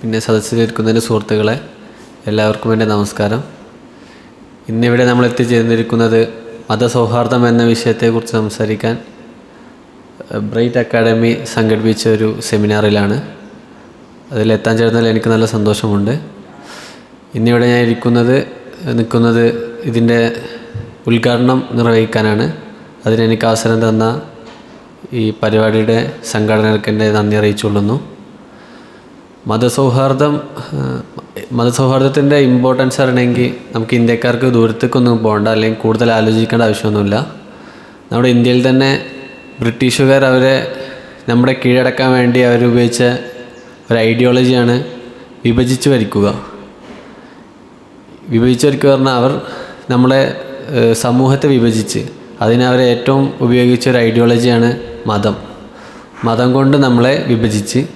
പിന്നെ സദസ്സിലിരിക്കുന്നതിന്റെ സുഹൃത്തുക്കളെ എല്ലാവർക്കും എന്റെ നമസ്കാരം. ഇന്നിവിടെ നമ്മൾ എത്തിച്ചേർന്നിരിക്കുന്നത് മതസൗഹാർദ്ദം എന്ന വിഷയത്തെക്കുറിച്ച് സംസാരിക്കാൻ ബ്രൈറ്റ് അക്കാഡമി സംഘടിപ്പിച്ച ഒരു സെമിനാറിലാണ്. അതിലെത്താൻ ചേർന്നതിൽ എനിക്ക് നല്ല സന്തോഷമുണ്ട്. ഇന്നിവിടെ ഞാൻ ഇരിക്കുന്നത് നിൽക്കുന്നത് ഇതിന്റെ ഉദ്ഘാടനം നിർവഹിക്കാനാണ്. അതിനെനിക്ക് അവസരം തന്ന ഈ പരിപാടിയുടെ സംഘടനകൾക്ക് എന്റെ നന്ദി അറിയിച്ചുകൊള്ളുന്നു. മതസൗഹാർദ്ദം മതസൗഹാർദ്ദത്തിന്റെ ഇമ്പോർട്ടൻസ് അറിയണമെങ്കിൽ നമുക്ക് ഇന്ത്യക്കാർക്ക് ദൂരത്തേക്കൊന്നും പോകേണ്ട അല്ലെങ്കിൽ കൂടുതൽ ആലോചിക്കേണ്ട ആവശ്യമൊന്നുമില്ല. നമ്മുടെ ഇന്ത്യയിൽ തന്നെ ബ്രിട്ടീഷുകാർ അവരെ നമ്മുടെ കീഴടക്കാൻ വേണ്ടി അവരുപയോഗിച്ച ഒരു ഐഡിയോളജിയാണ് വിഭജിച്ച് ഭരിക്കുക. വിഭജിച്ച് ഭരിക്കുക പറഞ്ഞാൽ അവർ നമ്മളെ സമൂഹത്തെ വിഭജിച്ച് അതിന് ഏറ്റവും ഉപയോഗിച്ച ഒരു ഐഡിയോളജിയാണ് മതം. മതം കൊണ്ട് നമ്മളെ വിഭജിച്ച്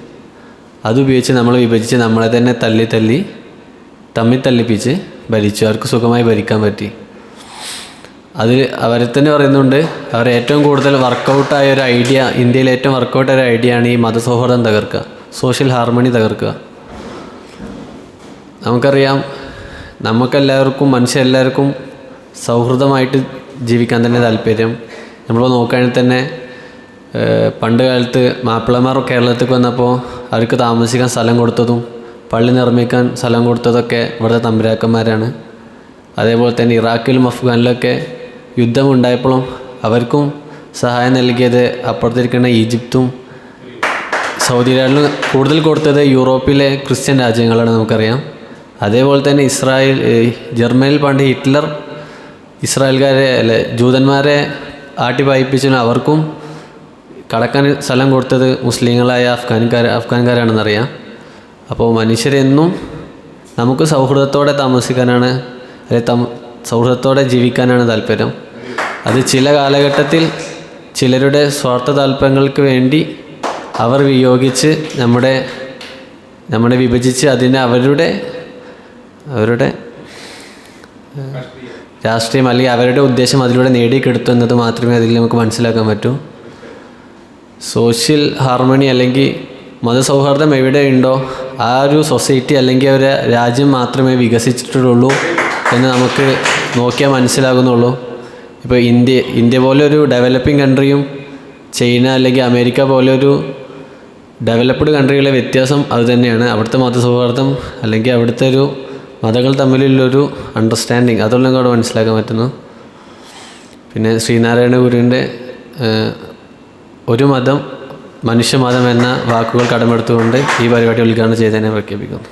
അതുപയോഗിച്ച് നമ്മൾ വിഭജിച്ച് നമ്മളെ തന്നെ തല്ലി തല്ലി തമ്മിൽ തല്ലിപ്പിച്ച് ഭരിച്ചു. അവർക്ക് സുഖമായി ഭരിക്കാൻ പറ്റി. അതിൽ അവരെ തന്നെ പറയുന്നുണ്ട് അവർ ഏറ്റവും കൂടുതൽ വർക്കൗട്ടായ ഒരു ഐഡിയ ഇന്ത്യയിൽ ഏറ്റവും വർക്കൗട്ടായ ഒരു ഐഡിയ ആണ് ഈ മതസൗഹൃദം തകർക്കുക സോഷ്യൽ ഹാർമണി തകർക്കുക. നമുക്കറിയാം നമുക്കെല്ലാവർക്കും മനുഷ്യരെല്ലാവർക്കും സൗഹൃദമായിട്ട് ജീവിക്കാൻ തന്നെ താല്പര്യം. നമ്മൾ നോക്കുകയാണെങ്കിൽ തന്നെ പണ്ട് കാലത്ത് മാപ്പിളമാർ കേരളത്തിലേക്ക് വന്നപ്പോൾ അവർക്ക് താമസിക്കാൻ സ്ഥലം കൊടുത്തതും പള്ളി നിർമ്മിക്കാൻ സ്ഥലം കൊടുത്തതൊക്കെ ഇവിടുത്തെ തമ്പുരാക്കന്മാരാണ്. അതേപോലെ തന്നെ ഇറാഖിലും അഫ്ഗാനിലൊക്കെ യുദ്ധമുണ്ടായപ്പോഴും അവർക്കും സഹായം നൽകിയത് അപ്പുറത്തിരിക്കുന്ന ഈജിപ്തും സൗദി അറേബ്യയിലും കൂടുതൽ കൊടുത്തത് യൂറോപ്പിലെ ക്രിസ്ത്യൻ രാജ്യങ്ങളാണ് നമുക്കറിയാം. അതേപോലെ തന്നെ ഇസ്രായേൽ ജർമ്മനിയിൽ പണ്ട് ഹിറ്റ്ലർ ഇസ്രായേൽക്കാരെ അല്ലെ ജൂതന്മാരെ ആട്ടിപ്പായിപ്പിച്ചതിന് അവർക്കും കടക്കാൻ സ്ഥലം കൊടുത്തത് മുസ്ലിങ്ങളായ അഫ്ഗാൻകാർ അഫ്ഗാൻകാരാണെന്നറിയാം അപ്പോൾ മനുഷ്യരെന്നും നമുക്ക് സൗഹൃദത്തോടെ താമസിക്കാനാണ് അല്ലെങ്കിൽ തം സൗഹൃദത്തോടെ ജീവിക്കാനാണ് താല്പര്യം. അത് ചില കാലഘട്ടത്തിൽ ചിലരുടെ സ്വാർത്ഥ താല്പര്യങ്ങൾക്ക് വേണ്ടി അവർ വിയോഗിച്ച് നമ്മുടെ നമ്മളെ വിഭജിച്ച് അതിനെ അവരുടെ അവരുടെ രാഷ്ട്രീയം അല്ലെങ്കിൽ അവരുടെ ഉദ്ദേശം അതിലൂടെ നേടിയെടുത്തു എന്നത് മാത്രമേ അതിൽ നമുക്ക് മനസ്സിലാക്കാൻ പറ്റൂ. സോഷ്യൽ ഹാർമണി അല്ലെങ്കിൽ മതസൗഹാർദ്ദം എവിടെയുണ്ടോ ആ ഒരു സൊസൈറ്റി അല്ലെങ്കിൽ ഒരു രാജ്യം മാത്രമേ വികസിച്ചിട്ടുള്ളൂ എന്ന് നമുക്ക് നോക്കിയാൽ മനസ്സിലാകുന്നുള്ളൂ. ഇപ്പോൾ ഇന്ത്യ ഇന്ത്യ പോലെ ഒരു ഡെവലപ്പിംഗ് കൺട്രിയും ചൈന അല്ലെങ്കിൽ അമേരിക്ക പോലെ ഒരു ഡെവലപ്ഡ് കൺട്രികളെ വ്യത്യാസം അത് തന്നെയാണ്. അവിടുത്തെ മതസൗഹാർദ്ദം അല്ലെങ്കിൽ അവിടുത്തെ ഒരു മതങ്ങൾ തമ്മിലുള്ളൊരു അണ്ടർസ്റ്റാൻഡിങ് അതൊന്നും കൂടെ മനസ്സിലാക്കാൻ പറ്റുന്നു. പിന്നെ ശ്രീനാരായണ ഗുരുവിന്റെ ഒരു മതം മനുഷ്യമതം എന്ന വാക്കുകൾ കടമെടുത്തുകൊണ്ട് ഈ പരിപാടി ഉദ്ഘാടനം ചെയ്തതിനെ പ്രഖ്യാപിക്കുന്നു.